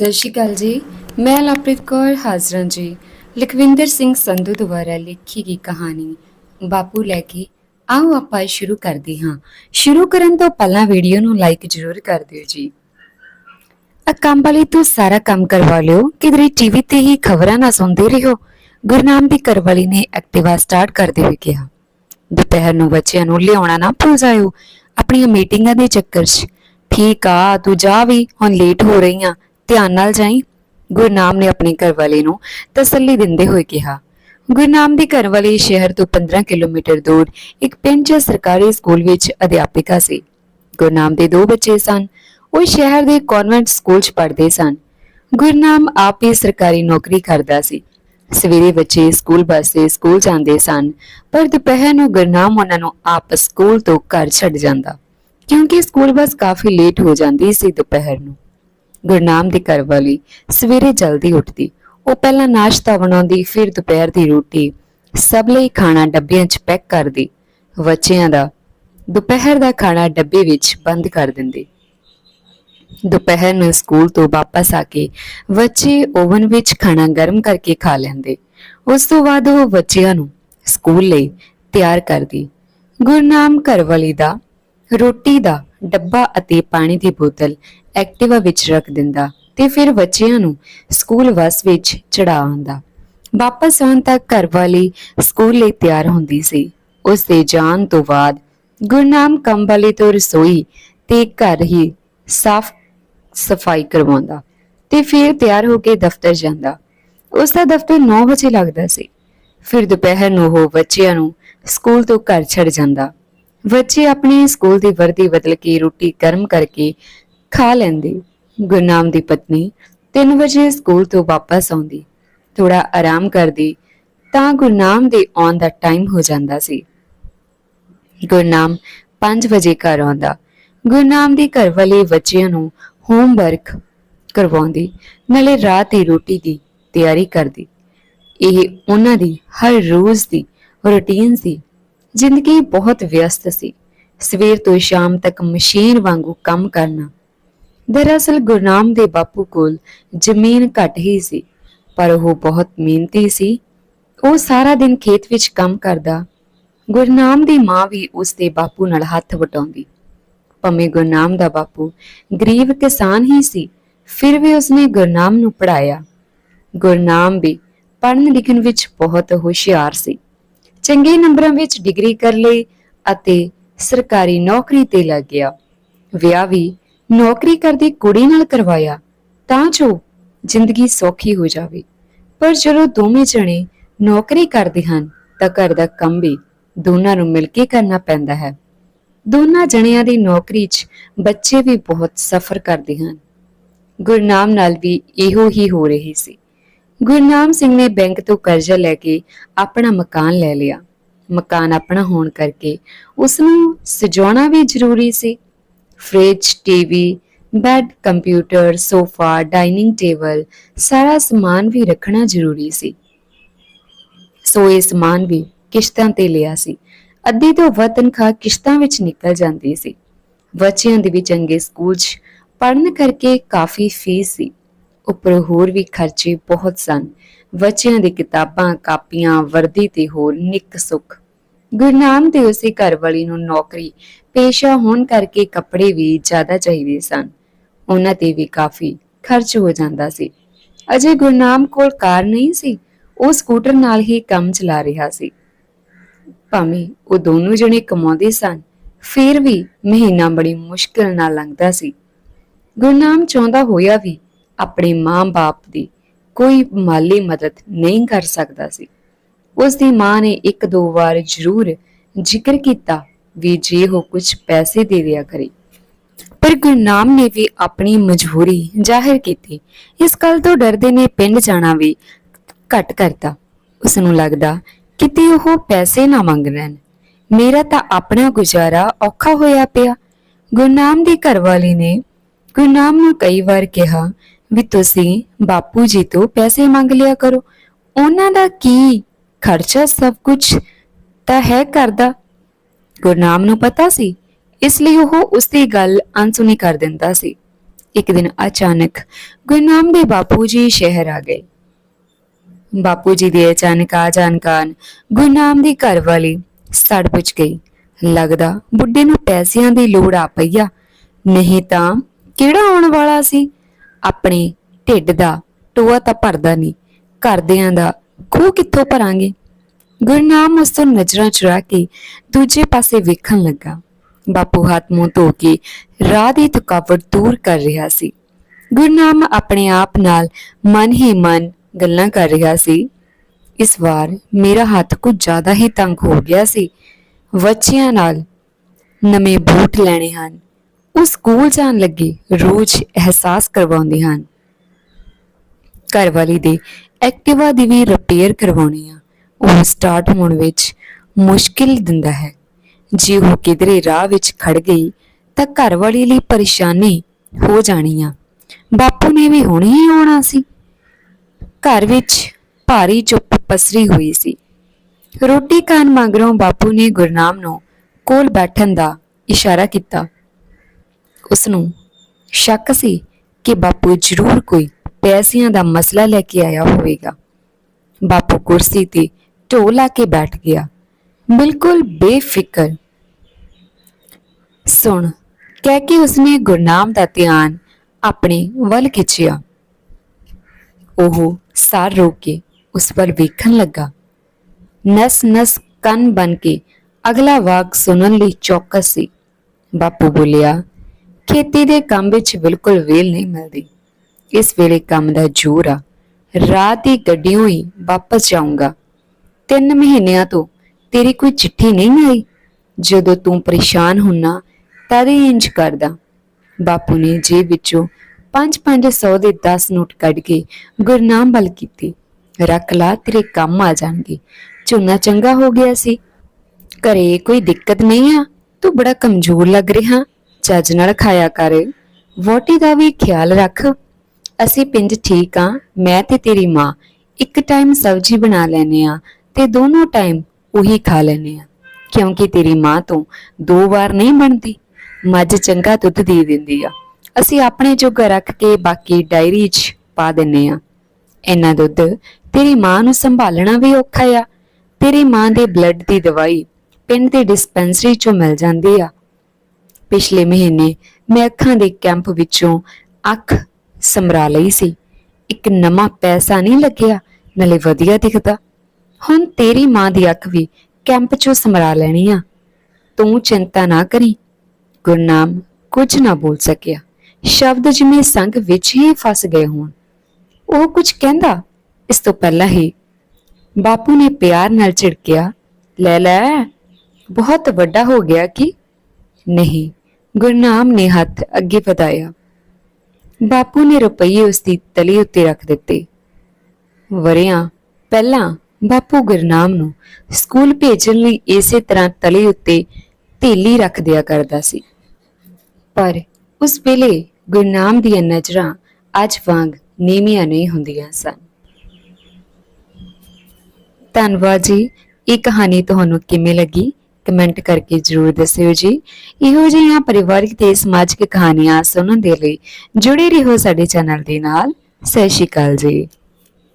ਸਤਿ ਸ਼੍ਰੀ ਅਕਾਲ ਜੀ। ਮੈਂ ਲਵਪ੍ਰੀਤ ਕੌਰ ਹਾਜ਼ਰਾਂ ਜੀ। ਲਖਵਿੰਦਰ ਸਿੰਘ ਸੰਧੂ ਦੁਆਰਾ ਲਿਖੀ ਗਈ ਕਹਾਣੀ, ਬਾਪੂ ਲੈ ਕੇ ਆਓ ਆਪਾਂ ਸ਼ੁਰੂ ਕਰਦੇ ਹਾਂ। ਸ਼ੁਰੂ ਕਰਨ ਤੋਂ ਪਹਿਲਾਂ ਵੀਡੀਓ ਨੂੰ ਲਾਈਕ ਜ਼ਰੂਰ ਕਰ ਦਿਓ ਜੀ। ਆ ਕੰਮ ਵਾਲੀ ਤੂੰ ਸਾਰਾ ਕੰਮ ਕਰਵਾ ਲਿਓ। ਕਿਧਰੇ ਟੀਵੀ ਤੇ ਹੀ ਖਬਰਾਂ ਨਾ ਸੁਣਦੇ ਰਹੋ। ਗੁਰਨਾਮ ਦੀ ਘਰਵਾਲੀ ਨੇ ਐਕਟਿਵਾ ਸਟਾਰਟ ਕਰਦੇ ਹੋਏ ਕਿਹਾ। ਦੁਪਹਿਰ ਨੂੰ ਬੱਚਿਆਂ ਨੂੰ ਲਿਆਉਣਾ ਨਾ ਭੁੱਲ ਜਾਇਓ। ਆਪਣੀਆਂ ਮੀਟਿੰਗਾਂ ਦੇ ਚੱਕਰ 'ਚ। ਠੀਕ ਆ, ਤੂੰ ਜਾ ਵੀ, ਹੁਣ ਲੇਟ ਹੋ ਰਹੀ ਆ ਧਿਆਨ ਨਾਲ ਜਾਈ। ਗੁਰਨਾਮ ਨੇ ਆਪਣੇ ਘਰਵਾਲੇ ਨੂੰ ਤਸੱਲੀ ਦਿੰਦੇ ਹੋਏ ਕਿਹਾ ਗੁਰਨਾਮ ਦੇ ਘਰਵਾਲੇ ਸ਼ਹਿਰ ਤੋਂ 15 ਕਿਲੋਮੀਟਰ ਦੂਰ ਇੱਕ ਪਿੰਡ 'ਚ ਸਰਕਾਰੀ ਸਕੂਲ ਵਿੱਚ ਅਧਿਆਪਿਕਾ ਸੀ। ਗੁਰਨਾਮ ਦੇ ਦੋ ਬੱਚੇ ਸਨ। ਉਹ ਸ਼ਹਿਰ ਦੇ ਕਨਵੈਂਟ ਸਕੂਲ 'ਚ ਪੜ੍ਹਦੇ ਸਨ। ਗੁਰਨਾਮ ਆਪ ਹੀ ਸਰਕਾਰੀ ਨੌਕਰੀ ਕਰਦਾ ਸੀ। ਸਵੇਰੇ ਬੱਚੇ ਸਕੂਲ ਬੱਸ ਤੇ ਸਕੂਲ ਜਾਂਦੇ ਸਨ, ਪਰ ਦੁਪਹਿਰ ਨੂੰ ਗੁਰਨਾਮ ਉਹਨਾਂ ਨੂੰ ਆਪ ਸਕੂਲ ਤੋਂ ਘਰ ਛੱਡ ਜਾਂਦਾ। ਕਿਉਂਕਿ ਸਕੂਲ ਬੱਸ ਕਾਫੀ ਲੇਟ ਹੋ ਜਾਂਦੀ ਸੀ ਦੁਪਹਿਰ ਨੂੰ। ਗੁਰਨਾਮ ਦੀ ਘਰਵਾਲੀ ਸਵੇਰੇ ਜਲਦੀ ਉੱਠਦੀ। ਉਹ ਪਹਿਲਾਂ ਨਾਸ਼ਤਾ ਬਣਾਉਂਦੀ, ਫਿਰ ਦੁਪਹਿਰ ਦੀ ਰੋਟੀ। ਸਭ ਲਈ ਖਾਣਾ ਡੱਬਿਆਂ 'ਚ ਪੈਕ ਕਰਦੀ। ਬੱਚਿਆਂ ਦਾ ਦੁਪਹਿਰ ਦਾ ਖਾਣਾ ਡੱਬੇ ਵਿੱਚ ਬੰਦ ਕਰ ਦਿੰਦੀ। ਦੁਪਹਿਰ ਨੂੰ ਸਕੂਲ ਤੋਂ ਵਾਪਸ ਆ ਕੇ ਬੱਚੇ ਓਵਨ ਵਿੱਚ ਖਾਣਾ ਗਰਮ ਕਰਕੇ ਖਾ ਲੈਂਦੇ। ਉਸ ਤੋਂ ਬਾਅਦ ਉਹ ਬੱਚਿਆਂ ਨੂੰ ਸਕੂਲ ਲਈ ਤਿਆਰ ਕਰਦੀ। ਗੁਰਨਾਮ ਘਰਵਾਲੀ ਦਾ, ਰੋਟੀ ਦਾ ਡੱਬਾ ਅਤੇ ਪਾਣੀ ਦੀ ਬੋਤਲ ਐਕਟਿਵਾ ਵਿੱਚ ਰੱਖ ਦਿੰਦਾ ਤੇ ਫਿਰ ਬੱਚਿਆਂ ਨੂੰ ਸਕੂਲ ਬੱਸ ਵਿੱਚ ਚੜਾ ਆਉਂਦਾ। ਵਾਪਸ ਆਉਣ ਤੱਕ ਘਰ ਵਾਲੀ ਸਕੂਲ ਲਈ ਤਿਆਰ ਹੁੰਦੀ ਸੀ। ਉਸ ਦੇ ਜਾਣ ਤੋਂ ਬਾਅਦ ਗੁਰਨਾਮ ਕੰਮ ਵਾਲੀ ਤੋਂ ਰਸੋਈ ਤੇ ਘਰ ਹੀ ਸਾਫ਼ ਸਫ਼ਾਈ ਕਰਵਾਉਂਦਾ ਤੇ ਫਿਰ ਤਿਆਰ ਹੋ ਕੇ ਦਫ਼ਤਰ ਜਾਂਦਾ। ਉਸ ਦਾ ਦਫ਼ਤਰ 9 ਵਜੇ ਲੱਗਦਾ ਸੀ। ਫਿਰ ਦੁਪਹਿਰ ਨੂੰ ਉਹ ਬੱਚਿਆਂ ਨੂੰ ਸਕੂਲ ਤੋਂ ਘਰ ਛੱਡ ਜਾਂਦਾ। ਬੱਚੇ ਆਪਣੇ ਸਕੂਲ ਦੀ ਵਰਦੀ ਬਦਲ ਕੇ ਰੋਟੀ ਗਰਮ ਕਰਕੇ ਖਾ ਲੈਂਦੇ। ਗੁਰਨਾਮ ਦੀ ਪਤਨੀ 3 ਵਜੇ ਸਕੂਲ ਤੋਂ ਵਾਪਸ ਆਉਂਦੀ। ਥੋੜਾ ਆਰਾਮ ਕਰਦੀ ਤਾਂ ਗੁਰਨਾਮ ਦੇ ਆਉਣ ਦਾ ਟਾਈਮ ਹੋ ਜਾਂਦਾ ਸੀ। ਗੁਰਨਾਮ 5 ਵਜੇ ਘਰ ਆਉਂਦਾ। ਗੁਰਨਾਮ ਦੀ ਘਰ ਵਾਲੇ ਬੱਚਿਆਂ ਨੂੰ ਹੋਮਵਰਕ ਕਰਵਾਉਂਦੀ, ਨਾਲੇ ਰਾਤ ਦੀ ਰੋਟੀ ਦੀ ਤਿਆਰੀ ਕਰਦੀ। ਇਹ ਉਹਨਾਂ ਦੀ ਹਰ ਰੋਜ਼ ਦੀ ਰੁਟੀਨ ਸੀ। ਜ਼ਿੰਦਗੀ ਬਹੁਤ ਵਿਅਸਤ ਸੀ। ਸਵੇਰ ਤੋਂ ਸ਼ਾਮ ਤੱਕ ਮਸ਼ੀਨ ਵਾਂਗੂ ਕੰਮ ਕਰਨਾ। ਦਰਅਸਲ ਗੁਰਨਾਮ ਦੇ ਬਾਪੂ ਕੋਲ ਜ਼ਮੀਨ ਘੱਟ ਹੀ ਸੀ, ਪਰ ਉਹ ਬਹੁਤ ਮਿਹਨਤੀ ਸੀ। ਉਹ ਸਾਰਾ ਦਿਨ ਖੇਤ ਵਿੱਚ ਕੰਮ ਕਰਦਾ। ਗੁਰਨਾਮ ਦੀ ਮਾਂ ਵੀ ਉਸ ਦੇ ਬਾਪੂ ਨਾਲ ਹੱਥ ਵਟਾਉਂਦੀ। ਭਾਵੇਂ ਗੁਰਨਾਮ ਦਾ ਬਾਪੂ ਗਰੀਬ ਕਿਸਾਨ ਹੀ ਸੀ, ਫਿਰ ਵੀ ਉਸਨੇ ਗੁਰਨਾਮ ਨੂੰ ਪੜਾਇਆ ਗੁਰਨਾਮ ਵੀ ਪੜ੍ਹਨ ਲਿਖਣ ਵਿੱਚ ਬਹੁਤ ਹੁਸ਼ਿਆਰ ਸੀ। ਚੰਗੇ ਨੰਬਰਾਂ ਵਿੱਚ ਡਿਗਰੀ ਕਰ ਲਈ ਅਤੇ ਸਰਕਾਰੀ ਨੌਕਰੀ ਤੇ ਲੱਗ ਗਿਆ। ਵਿਆਹ ਵੀ ਨੌਕਰੀ ਕਰਦੀ ਕੁੜੀ ਨਾਲ ਕਰਵਾਇਆ ਤਾਂ ਜੋ ਜ਼ਿੰਦਗੀ ਸੌਖੀ ਹੋ ਜਾਵੇ। ਪਰ ਜਦੋਂ ਦੋਵੇਂ ਜਣੇ ਨੌਕਰੀ ਕਰਦੇ ਹਨ ਤਾਂ ਘਰ ਦਾ ਕੰਮ ਵੀ ਦੋਨਾਂ ਨੂੰ ਮਿਲ ਕੇ ਕਰਨਾ ਪੈਂਦਾ ਹੈ। ਦੋਨਾਂ ਜਣਿਆਂ ਦੀ ਨੌਕਰੀ 'ਚ ਬੱਚੇ ਵੀ ਬਹੁਤ ਸਫਰ ਕਰਦੇ ਹਨ। ਗੁਰਨਾਮ ਨਾਲ ਵੀ ਇਹੋ ਹੀ ਹੋ ਰਹੀ ਸੀ। ਗੁਰਨਾਮ ਸਿੰਘ ਨੇ ਬੈਂਕ ਤੋਂ ਕਰਜ਼ਾ ਲੈ ਕੇ ਆਪਣਾ ਮਕਾਨ ਲੈ ਲਿਆ। ਮਕਾਨ ਆਪਣਾ ਹੋਣ ਕਰਕੇ ਉਸ ਨੂੰ ਸਜਾਉਣਾ ਵੀ ਜ਼ਰੂਰੀ ਸੀ। Fridge, TV, bed, computer, sofa, dining table, ਸਾਰਾ ਸਮਾਨ ਵੀ ਰੱਖਣਾ ਜ਼ਰੂਰੀ ਸੀ। ਸੋ ਇਹ ਸਮਾਨ ਵੀ ਕਿਸ਼ਤਾਂ ਤੇ ਲਿਆ ਸੀ। ਅੱਧੀ ਤੋਂ ਵੱਧ ਤਨਖਾਹ ਕਿਸ਼ਤਾਂ ਵਿੱਚ ਨਿਕਲ ਜਾਂਦੀ ਸੀ। ਬੱਚਿਆਂ ਦੇ ਵੀ ਚੰਗੇ ਸਕੂਲ 'ਚ ਪੜ੍ਹਨ ਕਰਕੇ ਕਾਫੀ ਫੀਸ ਸੀ। ਉੱਪਰ ਹੋਰ ਵੀ ਖਰਚੇ ਬਹੁਤ ਸਨ। ਬੱਚਿਆਂ ਦੀ ਕਿਤਾਬਾਂ, ਕਾਪੀਆਂ, ਵਰਦੀ ਤੇ ਹੋਰ ਨਿੱਕ ਸੁੱਖ। ਗੁਰਨਾਮ ਤੇ ਉਸੇ ਘਰ ਨੂੰ ਨੌਕਰੀ, ਪੇਸ਼ਾ ਹੋਣ ਕਰਕੇ ਕੱਪੜੇ ਵੀ ਜ਼ਿਆਦਾ ਚਾਹੀਦੇ ਸਨ। ਉਹਨਾਂ ਤੇ ਵੀ ਕਾਫੀ ਖਰਚ ਹੋ ਜਾਂਦਾ ਸੀ। ਅਜੇ ਗੁਰਨਾਮ ਕੋਲ ਕਾਰ ਨਹੀਂ ਸੀ, ਉਹ ਸਕੂਟਰ ਨਾਲ ਹੀ ਕੰਮ ਚਲਾ ਰਿਹਾ ਸੀ। ਭਾਵੇਂ ਉਹ ਦੋਨੋਂ ਜਣੇ ਕਮਾਉਂਦੇ ਸਨ, ਫਿਰ ਵੀ ਮਹੀਨਾ ਬੜੀ ਮੁਸ਼ਕਲ ਨਾਲ ਲੰਘਦਾ ਸੀ। ਗੁਰਨਾਮ ਚਾਹੁੰਦਾ ਹੋਇਆ ਵੀ ਆਪਣੇ ਮਾਂ-ਬਾਪ ਦੀ ਕੋਈ ਮਾਲੀ ਮਦਦ ਨਹੀਂ ਕਰ ਸਕਦਾ ਸੀ। ਉਸ ਦੀ ਮਾਂ ਨੇ ਇੱਕ ਦੋ ਵਾਰ ਜ਼ਰੂਰ ਜ਼ਿਕਰ ਕੀਤਾ ਵੀ ਜੇ ਉਹ ਕੁਝ ਪੈਸੇ ਦੇ ਦਿਆ ਕਰੇ। ਪਰ ਗੁਰਨਾਮ ਨੇ ਵੀ ਆਪਣੀ ਮਜਬੂਰੀ ਜ਼ਾਹਿਰ ਕੀਤੀ। ਇਸ ਗੱਲ ਤੋਂ ਡਰਦੇ ਨੇ ਪਿੰਡ ਜਾਣਾ ਵੀ ਘੱਟ ਕਰਤਾ। ਉਸ ਨੂੰ ਲੱਗਦਾ, ਕਿਤੇ ਉਹ ਪੈਸੇ ਨਾ ਮੰਗ ਲੈਣ। ਮੇਰਾ ਤਾਂ ਆਪਣਾ ਗੁਜ਼ਾਰਾ ਔਖਾ ਹੋਇਆ ਪਿਆ। ਗੁਰਨਾਮ ਦੀ ਘਰਵਾਲੀ ਨੇ ਗੁਰਨਾਮ ਨੂੰ ਕਈ ਵਾਰ ਕਿਹਾ ਵੀ ਤੁਸੀਂ ਬਾਪੂ ਜੀ ਤੋਂ ਪੈਸੇ ਮੰਗ ਲਿਆ ਕਰੋ। ਉਹਨਾਂ ਦਾ ਕੀ ਖਰਚਾ ਸਭ ਕੁਝ ਤਾਂ ਹੈ ਕਰਦਾ ਗੁਰਨਾਮ ਨੂੰ ਪਤਾ ਸੀ, ਇਸ ਲਈ ਉਹ ਉਸ ਦੀ ਗੱਲ ਅਣਸੁਣੀ ਕਰ ਦਿੰਦਾ ਸੀ। ਇੱਕ ਦਿਨ ਅਚਾਨਕ ਗੁਰਨਾਮ ਦੇ ਬਾਪੂ ਜੀ ਸ਼ਹਿਰ ਆ ਗਏ। ਬਾਪੂ ਜੀ ਦੇ ਅਚਾਨਕ ਆ ਜਾਣ ਕਾਰਨ ਗੁਰਨਾਮ ਦੀ ਘਰਵਾਲੀ ਸੜ ਪੁੱਜ ਗਈ। ਲੱਗਦਾ ਬੁੱਢੇ ਨੂੰ ਪੈਸਿਆਂ ਦੀ ਲੋੜ ਆ ਪਈ ਆ। ਨਹੀਂ ਤਾਂ ਕਿਹੜਾ ਆਉਣ ਵਾਲਾ ਸੀ? ਆਪਣੇ ਢਿੱਡ ਦਾ ਟੋਆ ਤਾਂ ਭਰਦਾ ਨਹੀਂ, ਘਰਦਿਆਂ ਦਾ ਖੂਹ ਕਿੱਥੋਂ ਭਰਾਂਗੇ? ਗੁਰਨਾਮ ਉਸ ਤੋਂ ਨਜ਼ਰਾਂ ਚੁਰਾ ਕੇ ਦੂਜੇ ਪਾਸੇ ਵੇਖਣ ਲੱਗਾ। ਬਾਪੂ ਹੱਥ ਮੂੰਹ ਧੋ ਕੇ ਰਾਹ ਦੀ ਥਕਾਵਟ ਦੂਰ ਕਰ ਰਿਹਾ ਸੀ। ਗੁਰਨਾਮ ਆਪਣੇ ਆਪ ਨਾਲ ਮਨ ਹੀ ਮਨ ਗੱਲਾਂ ਕਰ ਰਿਹਾ ਸੀ। ਇਸ ਵਾਰ ਮੇਰਾ ਹੱਥ ਕੁਝ ਜ਼ਿਆਦਾ ਹੀ ਤੰਗ ਹੋ ਗਿਆ ਸੀ। ਬੱਚਿਆਂ ਨਾਲ ਨਵੇਂ ਬੂਟ ਲੈਣੇ ਹਨ। ਉਹ ਸਕੂਲ ਜਾਣ ਲੱਗੇ, ਰੋਜ਼ ਅਹਿਸਾਸ ਕਰਵਾਉਂਦੇ ਹਨ। ਘਰਵਾਲੀ ਦੇ ਐਕਟਿਵਾ ਦੀ ਵੀ ਰਿਪੇਅਰ ਕਰਵਾਉਣੀ ਆ, ਉਹ ਸਟਾਰਟ ਹੋਣ ਵਿੱਚ ਮੁਸ਼ਕਿਲ ਦਿੰਦਾ ਹੈ। ਜੇ ਉਹ ਕਿਧਰੇ ਰਾਹ ਵਿੱਚ ਖੜ ਗਈ, ਤਾਂ ਘਰਵਾਲੀ ਲਈ ਪਰੇਸ਼ਾਨੀ ਹੋ ਜਾਣੀ ਆ। ਬਾਪੂ ਨੇ ਵੀ ਹੁਣੇ ਹੀ ਆਉਣਾ ਸੀ। ਘਰ ਵਿੱਚ ਭਾਰੀ ਚੁੱਪ ਪਸਰੀ ਹੋਈ ਸੀ। ਰੋਟੀ ਖਾਣ ਮਗਰੋਂ ਬਾਪੂ ਨੇ ਗੁਰਨਾਮ ਨੂੰ ਕੋਲ ਬੈਠਣ ਦਾ ਇਸ਼ਾਰਾ ਕੀਤਾ। ਉਸ ਨੂੰ ਸ਼ੱਕ ਸੀ ਕਿ ਬਾਪੂ ਜ਼ਰੂਰ ਕੋਈ ਪੈਸਿਆਂ ਦਾ ਮਸਲਾ ਲੈ ਕੇ ਆਇਆ ਹੋਵੇਗਾ। ਬਾਪੂ ਕੁਰਸੀ ਤੇ ਢੋ ਲਾ ਕੇ ਬੈਠ ਗਿਆ। ਬਿਲਕੁਲ ਬੇਫਿਕਰ। ਸੁਣ, ਕਹਿ ਕੇ ਉਸਨੇ ਗੁਰਨਾਮ ਦਾ ਧਿਆਨ ਆਪਣੇ ਵੱਲ ਖਿੱਚਿਆ। ਉਹ ਸਾਰ ਰੋਕ ਕੇ ਉਸ ਵੱਲ ਵੇਖਣ ਲੱਗਾ। ਨਸ ਨਸ ਕੰਨ ਬਨ ਕੇ ਅਗਲਾ ਵਾਕ ਸੁਣਨ ਲਈ ਚੌਕਸ ਸੀ। ਬਾਪੂ ਬੋਲਿਆ ਖੇਤੀ ਦੇ ਕੰਮ ਵਿੱਚ ਬਿਲਕੁਲ ਵੇਲ ਨਹੀਂ ਮਿਲਦੀ। ਇਸ ਵੇਲੇ ਕੰਮ ਦਾ ਜ਼ੋਰ ਆ। ਰਾਤ ਦੀ ਗੱਡੀਆਂ ਹੀ ਵਾਪਸ ਜਾਊਂਗਾ। ਤਿੰਨ ਮਹੀਨਿਆਂ ਤੋਂ ਤੇਰੀ ਕੋਈ ਚਿੱਠੀ ਨਹੀਂ ਆਈ ਜਦੋਂ ਤੂੰ ਪਰੇਸ਼ਾਨ ਹੁੰਨਾ, ਤਦ ਹੀ ਇੰਜ ਕਰਦਾ। ਬਾਪੂ ਨੇ ਜੇਬ ਵਿੱਚੋਂ 5-500 ਦੇ 10 ਨੋਟ ਕੱਢ ਕੇ ਗੁਰਨਾਮ ਵੱਲ ਕੀਤੀ। ਰੱਖ ਲਾ, ਤੇਰੇ ਕੰਮ ਆ ਜਾਣਗੇ। ਝੋਨਾ ਚੰਗਾ ਹੋ ਗਿਆ ਸੀ। ਘਰੇ ਕੋਈ ਦਿੱਕਤ ਨਹੀਂ ਆ? ਤੂੰ ਬੜਾ ਕਮਜ਼ੋਰ ਲੱਗ ਰਿਹਾ। ਚੱਜ ਨਾਲ ਖਾਇਆ ਕਰ। ਵੋਟੀ ਦਾ ਵੀ ਖਿਆਲ ਰੱਖ। ਅਸੀਂ ਪਿੰਡ ਠੀਕ ਆ, ਮੈਂ ਤੇ ਤੇਰੀ ਮਾਂ। ਇੱਕ ਟਾਈਮ ਸਬਜ਼ੀ ਬਣਾ ਲੈਨੇ ਆ ਤੇ ਦੋਨੋਂ ਟਾਈਮ ਉਹੀ ਖਾ ਲੈਨੇ ਆ। ਕਿਉਂਕਿ ਤੇਰੀ ਮਾਂ ਤੋਂ ਦੋ ਵਾਰ ਨਹੀਂ ਬਣਦੀ। ਮੱਝ ਚੰਗਾ ਦੁੱਧ ਦੇ ਦਿੰਦੀ ਆ। ਅਸੀਂ ਆਪਣੇ ਜੋਗਾ ਰੱਖ ਕੇ ਬਾਕੀ ਡਾਇਰੀ 'ਚ ਪਾ ਦਿੰਨੇ ਆ। ਇੰਨਾ ਦੁੱਧ ਤੇਰੀ ਮਾਂ ਨੂੰ ਸੰਭਾਲਣਾ ਵੀ ਔਖਾ ਆ। ਤੇਰੀ ਮਾਂ ਦੇ ਬਲੱਡ ਦੀ ਦਵਾਈ ਪਿੰਡ ਦੀ ਡਿਸਪੈਂਸਰੀ 'ਚੋਂ ਮਿਲ ਜਾਂਦੀ ਆ। ਪਿਛਲੇ ਮਹੀਨੇ ਮੈਂ ਅੱਖਾਂ ਦੇ ਕੈਂਪ ਵਿੱਚੋਂ ਅੱਖ ਸਮਰਾ ਲਈ ਸੀ। ਇੱਕ ਨਵਾਂ ਪੈਸਾ ਨਹੀਂ ਲੱਗਿਆ, ਨਾਲੇ ਵਧੀਆ ਦਿਖਦਾ। ਹੁਣ ਤੇਰੀ ਮਾਂ ਦੀ ਅੱਖ ਵੀ ਕੈਂਪ 'ਚੋਂ ਸਮਰਾ ਲੈਣੀ ਆ। ਤੂੰ ਚਿੰਤਾ ਨਾ ਕਰੀ। ਗੁਰਨਾਮ ਕੁਝ ਨਾ ਬੋਲ ਸਕਿਆ। ਸ਼ਬਦ ਜਿਵੇਂ ਸੰਗ ਵਿੱਚ ਹੀ ਫਸ ਗਏ ਹੋਣ। ਉਹ ਕੁਝ ਕਹਿੰਦਾ, ਇਸ ਤੋਂ ਪਹਿਲਾਂ ਹੀ ਬਾਪੂ ਨੇ ਪਿਆਰ ਨਾਲ ਝਿੜਕਿਆ, ਲੈ ਲੈ, ਬਹੁਤ ਵੱਡਾ ਹੋ ਗਿਆ ਕਿ ਨਹੀਂ? ਗੁਰਨਾਮ ਨੇ ਹੱਥ ਅੱਗੇ ਵਧਾਇਆ। ਬਾਪੂ ਨੇ ਰੁਪਈਏ ਉਸ ਦੀ ਤਲੀ ਉੱਤੇ ਰੱਖ ਦਿੱਤੇ। ਵਰਿਆਂ, ਪਹਿਲਾਂ ਬਾਪੂ ਗੁਰਨਾਮ ਨੂੰ ਸਕੂਲ ਭੇਜਣ ਲਈ ਇਸੇ ਤਰ੍ਹਾਂ ਤਲੀ ਉੱਤੇ ਢੇਲੀ ਰੱਖ ਦਿਆ ਕਰਦਾ ਸੀ। ਪਰ ਉਸ ਵੇਲੇ ਗੁਰਨਾਮ ਦੀਆਂ ਨਜ਼ਰਾਂ ਅੱਜ ਵਾਂਗ ਨੀਵੀਆਂ ਨਹੀਂ ਹੁੰਦੀਆਂ ਸਨ। ਧੰਨਵਾਦ ਜੀ, ਇਹ ਕਹਾਣੀ ਤੁਹਾਨੂੰ ਕਿਵੇਂ ਲੱਗੀ? ਕਮੈਂਟ ਕਰਕੇ ਜਰੂਰ ਦੱਸਿਓ ਜੀ। ਇਹੋ ਜਿਹੀਆਂ ਪਰਿਵਾਰਿਕ ਤੇ ਸਮਾਜਿਕ ਕਹਾਣੀਆਂ ਸੁਣਨ ਦੇ ਲਈ ਜੁੜੇ ਰਹੋ ਸਾਡੇ ਚੈਨਲ ਦੇ ਨਾਲ। ਸਤਿ ਸ਼੍ਰੀ ਅਕਾਲ ਜੀ।